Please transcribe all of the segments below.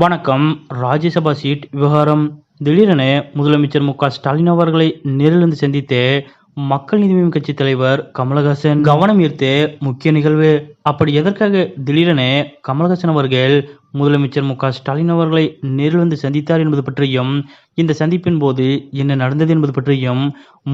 வணக்கம். ராஜ்யசபா சீட் விவகாரம். திடீரென முதலமைச்சர் மு க ஸ்டாலின் அவர்களை நேரிலிருந்து சந்தித்து மக்கள் நீதி கட்சி தலைவர் கமலஹாசன் கவனம் ஈர்த்து முக்கிய நிகழ்வு. அப்படி எதற்காக திடீரென கமலஹாசன் அவர்கள் முதலமைச்சர் மு க ஸ்டாலின் அவர்களை நேரில் வந்து சந்தித்தார் என்பது பற்றியும் இந்த சந்திப்பின் போது என்ன நடந்தது என்பது பற்றியும்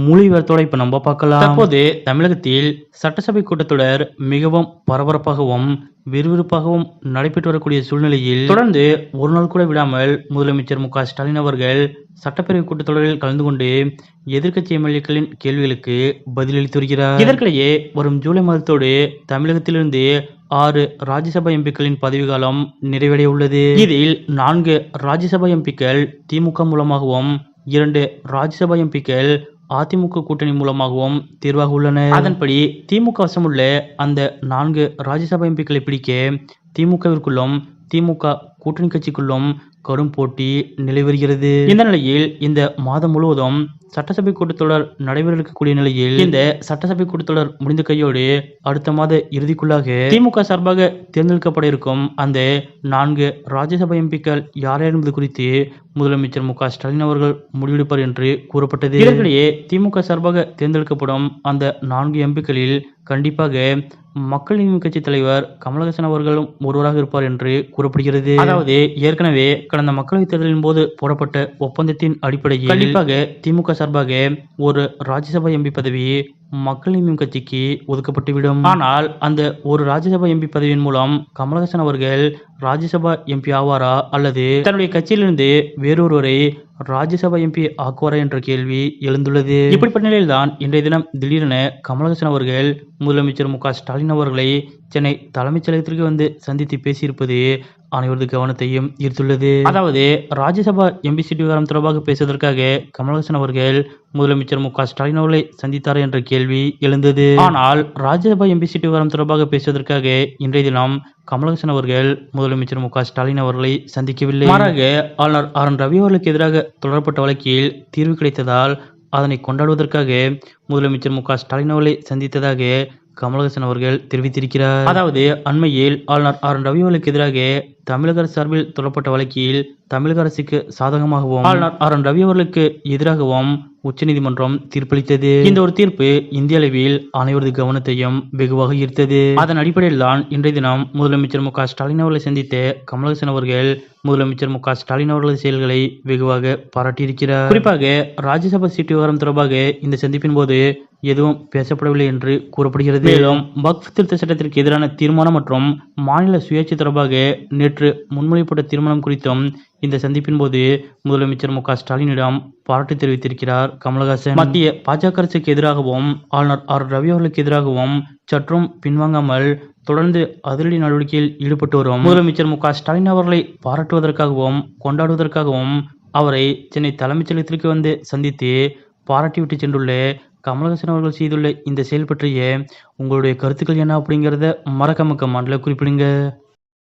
முழு இப்ப நம்ம பார்க்கலாம். தற்போது தமிழகத்தில் சட்டசபை கூட்டத்தொடர் மிகவும் பரபரப்பாகவும் விறுவிறுப்பாகவும் நடைபெற்று வரக்கூடிய சூழ்நிலையில் தொடர்ந்து ஒரு நாள் கூட விடாமல் முதலமைச்சர் மு க ஸ்டாலின் அவர்கள் சட்டப்பேரவை கூட்டத்தொடரில் கலந்து கொண்டு எதிர்க்கட்சி எம்எல்ஏக்களின் கேள்விகளுக்கு பதிலளித்து வருகிறார். இதற்கிடையே வரும் ஜூலை மாதத்தோடு தமிழகத்திலிருந்து ஆறு ராஜ்யசபா எம்பிக்களின் பதவிக்காலம் நிறைவடைய உள்ளது இதில் நான்கு ராஜ்யசபா எம்பிக்கள் திமுக மூலமாகவும் இரண்டு ராஜ்யசபா எம்பிக்கள் அதிமுக கூட்டணி மூலமாகவும் தேர்வாக உள்ளனர் அதன்படி திமுக வசமுள்ள அந்த நான்கு ராஜ்யசபா எம்பிக்களை பிடிக்க திமுகவிற்குள்ளும் திமுக கூட்டணி கட்சிக்குள்ளும் கடும் போட்டி நிலை வருகிறது. இந்த நிலையில் இந்த மாதம் முழுவதும் சட்டசபை கூட்டத்தொடர் நடைபெற இருக்கக்கூடிய நிலையில் இந்த சட்டசபை கூட்டத்தொடர் முடிந்த கையோடு அடுத்த மாத இறுதிக்குள்ளாக திமுக சார்பாக தேர்ந்தெடுக்கப்பட இருக்கும் அந்த நான்கு ராஜ்யசபா எம்பிக்கள் யார் என்பது குறித்து முதலமைச்சர் மு ஸ்டாலின் அவர்கள் முடிவெடுப்பார் என்று கூறப்பட்டது. இதற்கிடையே திமுக சார்பாக தேர்ந்தெடுக்கப்படும் அந்த நான்கு எம்பிக்களில் கண்டிப்பாக மக்கள் நீதி கட்சி தலைவர் கமலஹாசன் அவர்களும் ஒருவராக இருப்பார் என்று கூறப்படுகிறது. அதாவது ஏற்கனவே கடந்த மக்களவைத் தேர்தலின் போது போடப்பட்ட ஒப்பந்தத்தின் அடிப்படையில் கண்டிப்பாக திமுக சார்பாக ஒரு ராஜ்யசபா எம்பி பதவியை மக்கள் நீதி கட்சிக்கு ஒதுக்கப்பட்டுவிடும். ஆனால் அந்த ஒரு ராஜ்யசபா எம்பி பதவியின் மூலம் கமலஹாசன் அவர்கள் ராஜ்யசபா எம்பி ஆவாரா? அல்லது தன்னுடைய கட்சியிலிருந்து வேறொருவரை ராஜ்யசபா எம்பி ஆக்குவாரா என்ற கேள்வி எழுந்துள்ளது. இப்படிப்பட்ட நிலையில்தான் இன்றைய தினம் திடீரென கமலஹாசன் அவர்கள் முதலமைச்சர் மு ஸ்டாலின் அவர்களை சென்னை தலைமைச் செயலகத்திற்கு வந்து சந்தித்து பேசியிருப்பது அனைவரது கவனத்தையும் ஈர்த்துள்ளது. அதாவது ராஜ்யசபா எம்பி சீட் விவகாரம் தொடர்பாக பேசுவதற்காக கமலஹாசன் அவர்கள் முதலமைச்சர் மு க ஸ்டாலின் அவர்களை சந்தித்தார் என்ற கேள்வி எழுந்தது. ஆனால் ராஜ்யசபா எம்பி சீட் விவகாரம் தொடர்பாக பேசுவதற்காக இன்றைய தினம் கமலஹாசன் அவர்கள் முதலமைச்சர் மு க ஸ்டாலின் அவர்களை சந்திக்கவில்லை. மாறாக ஆளுநர் ஆர் என் ரவி அவர்களுக்கு எதிராக தொடரப்பட்ட வழக்கில் தீர்வு கிடைத்ததால் அதனை கொண்டாடுவதற்காக முதலமைச்சர் மு க ஸ்டாலின் அவர்களை சந்தித்ததாக கமலஹாசன் அவர்கள் தெரிவித்திருக்கிறார். அதாவது அண்மையில் ஆளுநர் ஆர். என். ரவிவலுக்கு எதிராக தமிழக அரசு சார்பில் தொடரப்பட்ட வழக்கில் தமிழக அரசுக்கு சாதகமாகவும் ஆளுநர் ஆர். என். ரவி அவர்களுக்கு எதிராகவும் உச்சநீதிமன்றம் தீர்ப்பளித்தது. இந்த ஒரு தீர்ப்பு இந்திய அளவில் அனைவரது கவனத்தையும் வெகுவாக ஈர்த்தது. அதன் அடிப்படையில் தான் இன்றைய தினம் முதலமைச்சர் மு. ஸ்டாலின் அவர்களை சந்தித்த கமலஹாசன் அவர்கள் முதலமைச்சர் மு. ஸ்டாலின் அவர்களது செயல்களை வெகுவாக பாராட்டியிருக்கிறார். குறிப்பாக ராஜ்யசபா சீட்டு விவகாரம் தொடர்பாக இந்த சந்திப்பின் போது எதுவும் பேசப்படவில்லை என்று கூறப்படுகிறது. மேலும் வக்ஃப் திருத்த சட்டத்திற்கு எதிரான தீர்மானம் மற்றும் மாநில சுயேட்சை தொடர்பாக நேற்று முன்மொழியப்பட்ட தீர்மானம் குறித்தும் இந்த சந்திப்பின் போது முதலமைச்சர் மு க ஸ்டாலினிடம் பாராட்டு தெரிவித்திருக்கிறார் கமலஹாசன். மத்திய பாஜக அரசுக்கு எதிராகவும் ஆளுநர் ஆர். ரவி அவர்களுக்கு எதிராகவும் சற்றும் பின்வாங்காமல் தொடர்ந்து அதிரடி நடவடிக்கையில் ஈடுபட்டு வரும் முதலமைச்சர் மு க ஸ்டாலின் அவர்களை பாராட்டுவதற்காகவும் கொண்டாடுவதற்காகவும் அவரை சென்னை தலைமைச் செயலகத்திற்கு வந்து சந்தித்து பாராட்டிவிட்டு சென்றுள்ள. கமலஹாசன் அவர்கள் செய்துள்ள இந்த செயல் பற்றிய உங்களுடைய கருத்துக்கள் என்ன அப்படிங்கிறத மறக்காம கமெண்ட்ல குறிப்பிடுங்க.